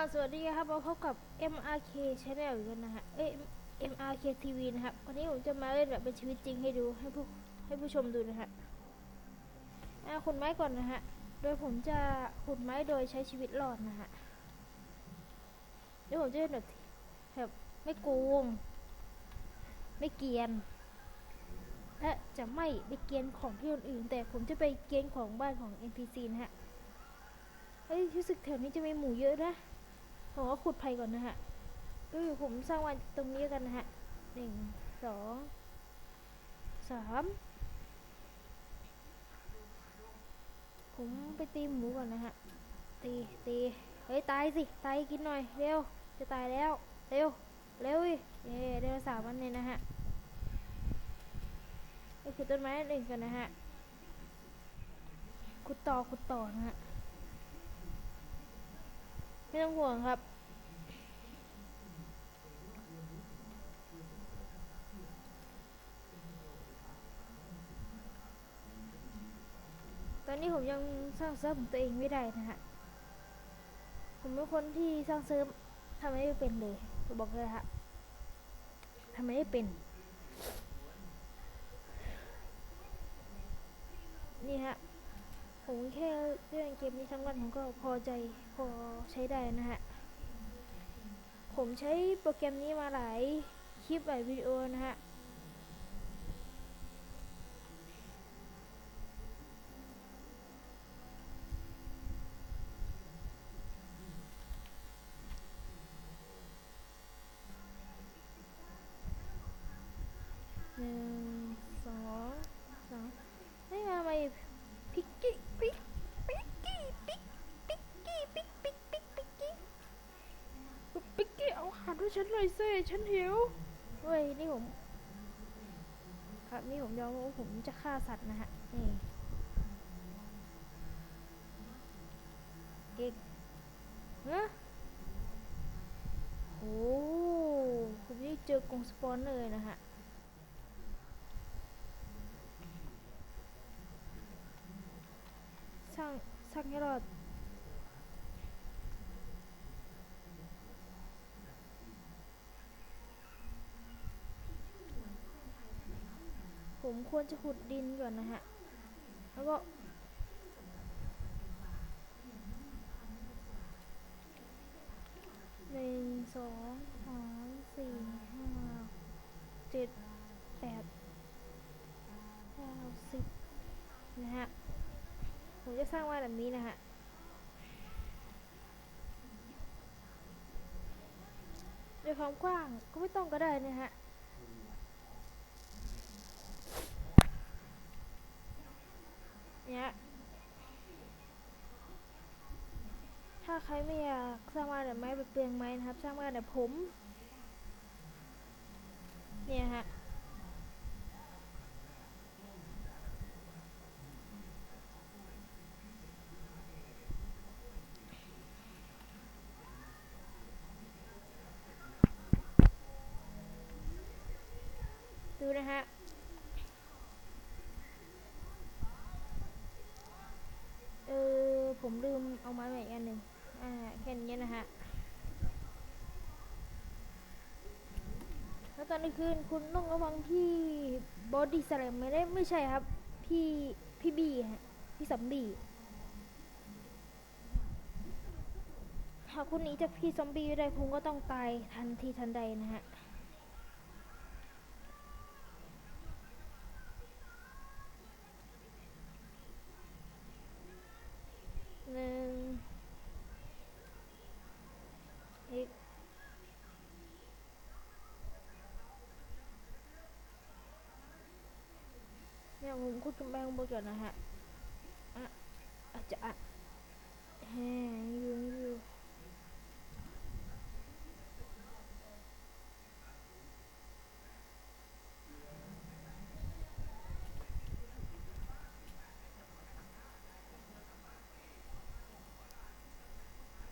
สวัสดีครับมาพบกับ MRK Channel อีกแล้วนะฮะ เอ้ย MRK TV นะครับ วันนี้ผมจะมาเล่นแบบเป็นชีวิตจริงให้ดู ให้ผู้ให้ผู้ชมดูนะฮะอาขุดไม้ก่อนนะฮะ โดยผมจะขุดไม้โดยใช้ชีวิตรอดนะฮะเดี๋ยวผมจะเล่นแบบแบบไม่โกง ไม่เกียน และจะไม่ไปเกียนของที่คนอื่น แต่ผมจะไปเกียนของบ้านของ NPC นะฮะเฮ้ยรู้สึกแถวนี้จะมีหมูเยอะนะ ผมก็ขุดไผ่ก่อนนะฮะก็อยู่ผมสร้างวันตรงนี้กันนะฮะหนึ่งสองสามผมไปตีหมูก่อนนะฮะ ตีตีเฮ้ยตายสิ ตายกินหน่อย เร็ว จะตายแล้ว เร็ว เร็วอีเย้เร็วสามวันเลยนะฮะไปขุดต้นไม้หนึ่งกันนะฮะ ขุดต่อขุดต่อนะฮะ ไม่ต้องห่วงครับ ตอนนี้ผมยังสร้างเซิร์ฟของตัวเองไม่ได้นะฮะ ผมเป็นคนที่สร้างเซิร์ฟทำไม่ได้เป็นเลยผมบอกเลยฮะทำไม่ได้เป็น นี่ฮะ ผมแค่เล่นเกมนี้ทั้งวันผมก็พอใจพอใช้ได้นะฮะ ผมใช้โปรแกรมนี้มาหลายคลิปหลายวิดีโอนะฮะ หนึ่งสองสามเฮ้ยทำไมพิกกี้พิกพิกกี้พิกพิกกี้พิกพิกพิกพิกกี้พิกกี้เอาอาหารด้วยฉันหน่อย สิฉันหิวเฮ้ยนี่ผม ครับนี่ผมยอมว่าผมจะฆ่าสัตว์นะฮะนี่เอกฮะโอ้ผมนี่เจอกรงสปอนเนอร์นะฮะสร้างสร้างให้รอด ผมควรจะขุดดินก่อนนะฮะ แล้วก็ หนึ่งสองสามสี่ห้าเจ็ดแปดเก้าสิบนะฮะ ผมจะสร้างบ้แบบนี้นะฮะโดยความกว้างก็ไม่ต้องก็ได้นะฮะ เนี่ย ถ้า ใครไม่อยากสร้างบ้านแบบไม้แบบเปลืองไม้นะครับ สร้างบ้านแบบผม เนี่ยฮะ ดูนะฮะ เออ ผมลืมเอาไม้มาอีกอันหนึ่ง อ่าแค่นี้นะฮะ แล้วตอนกลางคืนคุณต้องระวังพี่บอดี้สแลมไม่ได้ไม่ใช่ครับ พี่พี่บีฮะ พี่สัมบี้หากคุณหนีจากพี่ซอมบี้ได้คุณก็ต้องตายทันทีทันใดนะฮะ หนึ่งอีก เนี่ยผมคุดกำแพงบนก่อนนะฮะ อะอาจจะอะแฮงยู่อยู่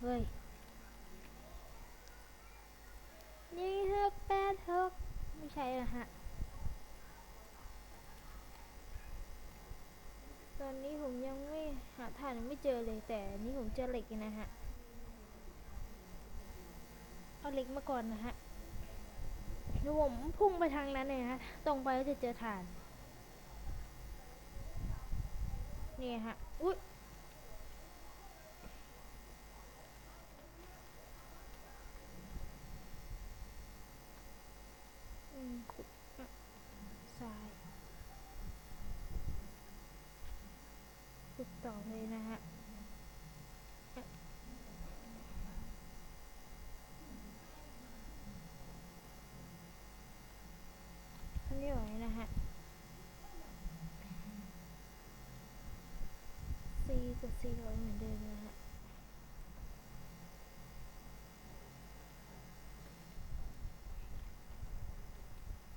เฮ้ยนี่หกแปดหกไม่ใช่นะฮะ ตอนนี้ผมยังไม่หา ฐานไม่เจอเลยแต่นี่ผมเจอเหล็กนะฮะ เอาเหล็กมาก่อนนะฮะแล้วผมพุ่งไปทางนั้นเลยฮะ ตรงไปก็จะเจอฐาน นี่ฮะ อุ๊ย อืมขุดอะทรายขุดต่อเลยนะฮะอะอันนี้ไหวนะฮะ C กับ C ร้อยเหมือนเดิมนะฮะ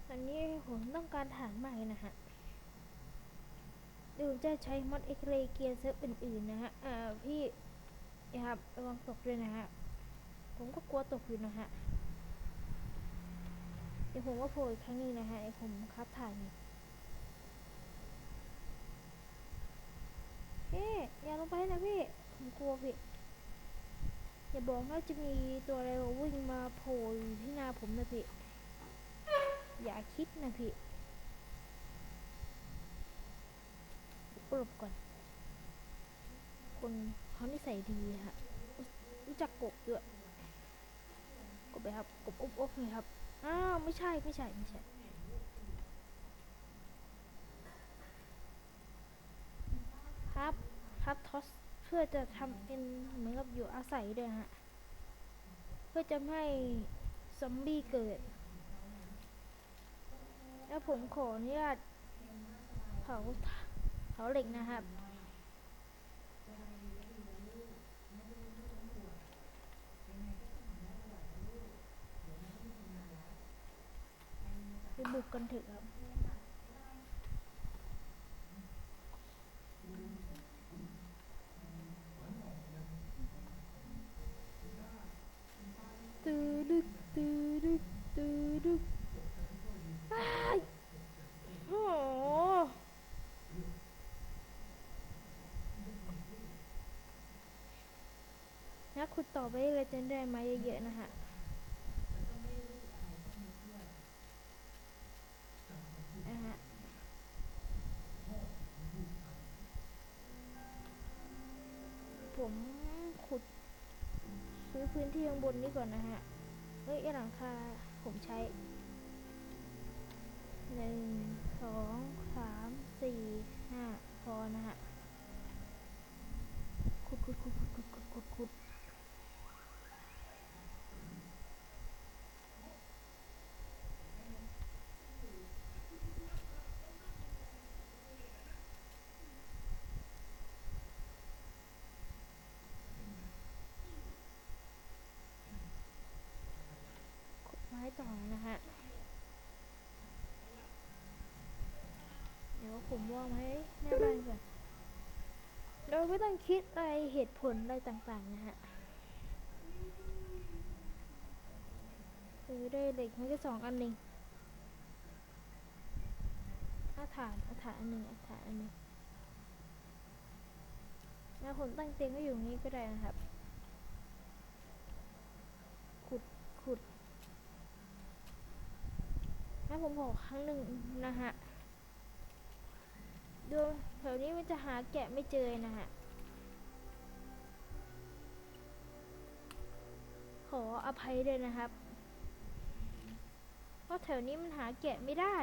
อันนี้ผมต้องการฐานใหม่นะฮะเดี๋ยวผมจะใช้มอดเอ็กเรเกียร์เซิร์ฟอื่นๆนะฮะอ่าพี่อย่าครับระวังตกด้วยนะฮะ ผมก็กลัวตกอยู่นะฮะ เดี๋ยวผมว่าโผล่อีกครั้งนึงนะฮะเดี๋ยวผมครับถ่ายอ ยู่อย่าลงไปนะพี่ผมกลัวพี่อย่าบอกว่าจะมีตัวอะไรวิ่งมาโผล่อยู่ที่หน้าผมนะพี่อย่าคิดนะพี่ปลบก่อน คนเขานิสัยดีฮะรู้รู้จักกบด้วยกบไปครับกบอบอบเลยครับอ้าวไม่ใช่ไม่ใช่ไม่ใช่ ครับครับทอสเพื่อจะทำเป็นเหมือนกับอยู่อาศัยด้วยฮะเพื่อจะไม่ให้ซอมบี้เกิด แล้วผมขออนุญาตเผาเผาเหล็กนะครับไปบุกกันเถอะครับ ตือดึกตือดึกตือดึกอ้ายโอ้โหนัก ขุดต่อไปเลยจนได้ไม้เยอะๆนะฮะนะฮะผมขุดซื้อพื้นที่ข้างบนนี้ก่อนนะฮะ เฮ้ยหลังคา เราไม่ต้องคิดอะไรเหตุผลอะไรต่างๆนะฮะซื้อได้เหล็กไม่ก็สองอันหนึ่งอาถานอาถานอันหนึ่งอาถานอันหนึ่งแล้วผมตั้งเตียงไว้อยู่นี้ก็ได้นะครับ ขุดขุดแล้ผมขอครั้งหนึ่งนะฮะ ดูแถวนี้มันจะหาแกะไม่เจอนะฮะ ขออภัยด้วยนะครับ เพราะแถวนี้มันหาแกะไม่ได้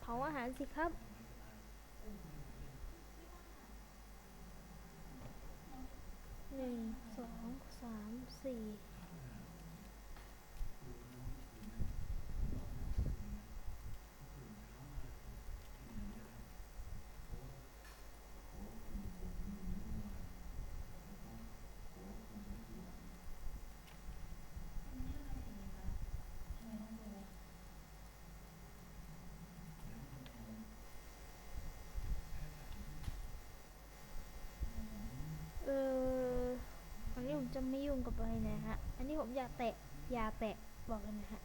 เผาอาหารสิครับ หนึ่งสองสามสี่ จะไม่ยุ่งกับอะไรนะฮะ อันนี้ผมอยากแตะ อย่าแตะ บอกเลยนะฮะ